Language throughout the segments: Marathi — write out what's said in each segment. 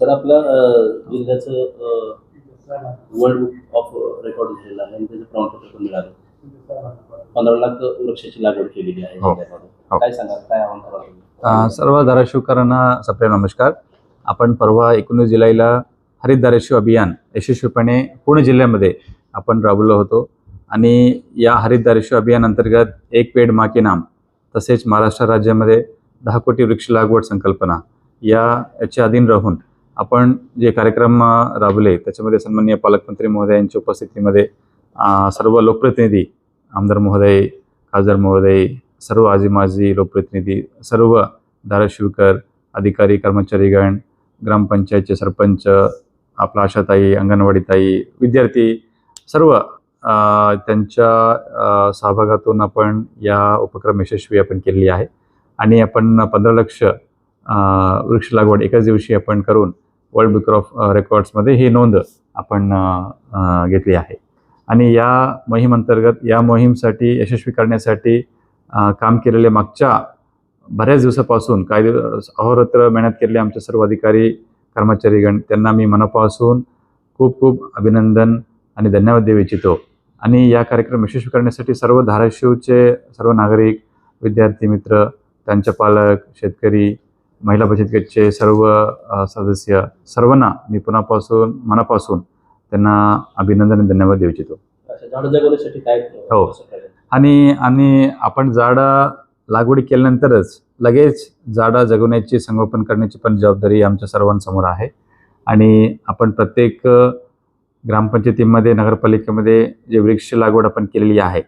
सर आपलं जिल्ह्याचं वर्ल्ड बुक ऑफ रेकॉर्ड झालेलं आहे आणि त्याचं प्रमाणपत्र पण मिळालं. पंधरा लाख वृक्षाची लागवड केलेली आहे हो. काय सांगाल? काय आव्हान? अ, सर्व धाराशिवकरांना सप्रेम नमस्कार. आपण परवा एकोणीस जुलैला हरित धाराशिव अभियान यशस्वीपणे पुणे जिल्ह्यामध्ये आपण राबवलं होतो. आणि या हरित धाराशिव अभियान अंतर्गत एक पेड मा के नाम तसेच महाराष्ट्र राज्यामध्ये दहा कोटी वृक्ष लागवड संकल्पना या याच्या अधीन राहून आपण जे कार्यक्रम राबवले त्याच्यामध्ये सन्माननीय पालकमंत्री महोदय यांच्या उपस्थितीमध्ये सर्व लोकप्रतिनिधी आमदार महोदय खासदार महोदय सर्व आजी माजी लोकप्रतिनिधी सर्व धाराशिवकर अधिकारी कर्मचारीगण ग्रामपंचायतचे सरपंच आपला आशाताई अंगणवाडीताई विद्यार्थी सर्व त्यांच्या सहभागातून आपण या उपक्रम यशस्वी आपण केलेली आहे. आणि आपण पंधरा लक्ष वृक्ष लागवड एकाच दिवशी आपण करून वर्ल्ड बुक ऑफ रेकॉर्ड्समध्ये ही नोंद आपण uh, uh, घेतली आहे. आणि या मोहीमअंतर्गत या मोहीमसाठी यशस्वी करण्यासाठी uh, काम केलेले मागच्या बऱ्याच दिवसापासून काही दिवस अहोरात्र मेहनत केलेले आमचे सर्व अधिकारी कर्मचारीगण त्यांना मी मनापासून खूप खूप अभिनंदन आणि धन्यवाद देऊ इच्छितो. आणि या कार्यक्रम यशस्वी करण्यासाठी सर्व धाराशिवचे सर्व नागरिक विद्यार्थी मित्र त्यांचे पालक शेतकरी महिला बचत गटचे सर्व सदस्य सर्वांना मी पुन्हापासून मनापासून त्यांना अभिनंदन आणि धन्यवाद देऊ इच्छितो. हो. आणि आणि आपण झाडं लागवड केल्यानंतरच लगेच झाडं जगवण्याची संगोपन करण्याची पण जबाबदारी आमच्या सर्वांसमोर आहे. आणि आपण प्रत्येक ग्रामपंचायतीमध्ये नगरपालिकेमध्ये जे वृक्ष लागवड आपण केलेली आहे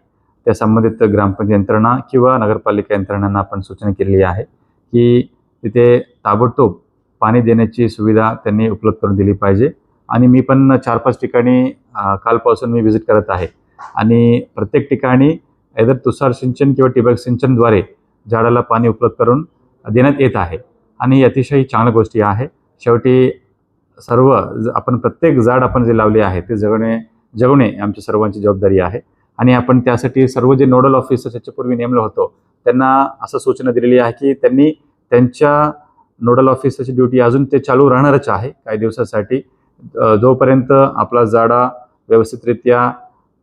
त्या संबंधित ग्रामपंचायत यंत्रणा किंवा नगरपालिका यंत्रणांना आपण सूचना केलेली आहे की तिथे ताबडतोब पाणी देण्याची सुविधा त्यांनी उपलब्ध करून दिली पाहिजे. आणि मी पण चार पाच ठिकाणी कालपासून मी व्हिजिट करत आहे. आणि प्रत्येक ठिकाणी एदर तुषार सिंचन किंवा ठिबक सिंचनद्वारे झाडाला पाणी उपलब्ध करून देण्यात येत आहे. आणि अतिशय चांगल्या गोष्टी आहे. शेवटी सर्व ज- आपण प्रत्येक झाड आपण जे लावले आहे ते जगणे जगणे आमच्या सर्वांची जबाबदारी आहे. आणि आपण त्यासाठी सर्व जे नोडल ऑफिसर्स याच्यापूर्वी नेमलं होतो त्यांना असं सूचना दिलेली आहे की त्यांनी त्यांच्या नोडल ऑफिसरची ड्युटी अजून ते चालू राहणारच आहे काही दिवसासाठी. जोपर्यंत आपला झाडा व्यवस्थितरित्या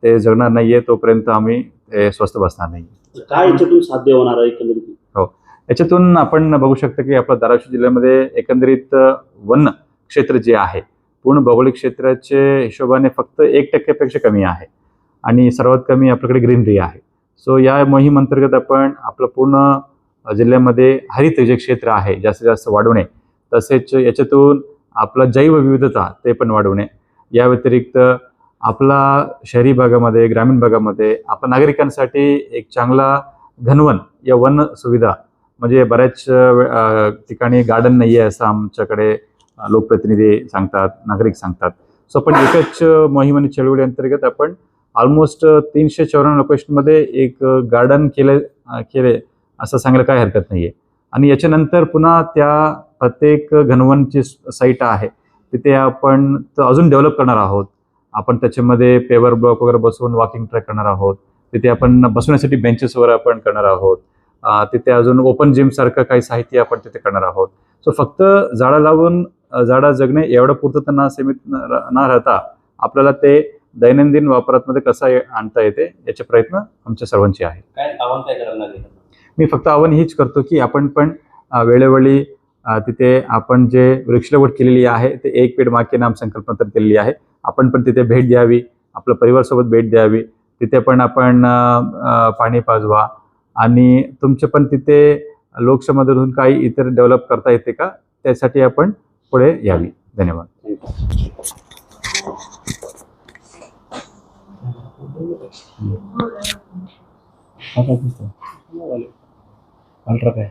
ते जगणार नाही आहे तोपर्यंत आम्ही ते स्वस्थ बसणार नाही काय याच्यातून साध्य होणार आहे एकंदरीत? याच्यातून आपण बघू शकतो की आपल्या धाराशिव जिल्ह्यामध्ये एकंदरीत वन क्षेत्र जे आहे पूर्ण भौगोलिक क्षेत्राचे हिशोबाने फक्त एक टक्क्यापेक्षा कमी आहे आणि सर्वात कमी आपल्याकडे ग्रीनरी आहे. सो या मोहीम अंतर्गत आपण आपलं पूर्ण जिल्ह्यामध्ये हरित जे क्षेत्र आहे जास्तीत जास्त वाढवणे. तसेच याच्यातून आपला जैवविविधता ते पण वाढवणे. या व्यतिरिक्त आपला शहरी भागामध्ये ग्रामीण भागामध्ये आपल्या नागरिकांसाठी एक चांगला घनवन या वन सुविधा म्हणजे बऱ्याच वे- ठिकाणी गार्डन नाही आहे असं आमच्याकडे लोकप्रतिनिधी सांगतात नागरिक सांगतात. सो आपण एकच मोहीम आणि चळवळी अंतर्गत आपण ऑलमोस्ट तीनशे चौऱ्याण्णव लोकेशनमध्ये एक गार्डन केले केले. असं सांगायला काय हरकत नाही आहे आणि याच्यानंतर पुन्हा त्या प्रत्येक घनवनची साईट आहे तिथे आपण अजून डेव्हलप करणार आहोत. आपण त्याच्यामध्ये पेवर ब्लॉक वगैरे बसवून वॉकिंग ट्रॅक करणार आहोत. तिथे आपण बसवण्यासाठी बेंचेस वगैरे आपण करणार आहोत. तिथे अजून ओपन जिम सारखं काही साहित्य आपण तिथे करणार आहोत. सो फक्त झाडं लावून झाडं जगणे एवढं पुरतं ना सीमित न राहता आपल्याला ते दैनंदिन वापरातमध्ये कसं आणता येते याचे प्रयत्न आमच्या सर्वांचे आहे? मी फक्त आव्हान हीच करतो की आपण पण वेळोवेळी तिथे आपण जे वृक्षलवट केलेली आहे ते एक पेड मागे नाम संकल्पना तर केलेली आहे. आपण पण तिथे भेट द्यावी आपल्या परिवारसोबत भेट द्यावी. तिथे पण आपण पाणी पाजवा. आणि तुमचे पण तिथे लोकसभेमधून काही इतर डेव्हलप करता येते का? त्यासाठी आपण पुढे यावी. धन्यवाद. अल्ट्रा काय?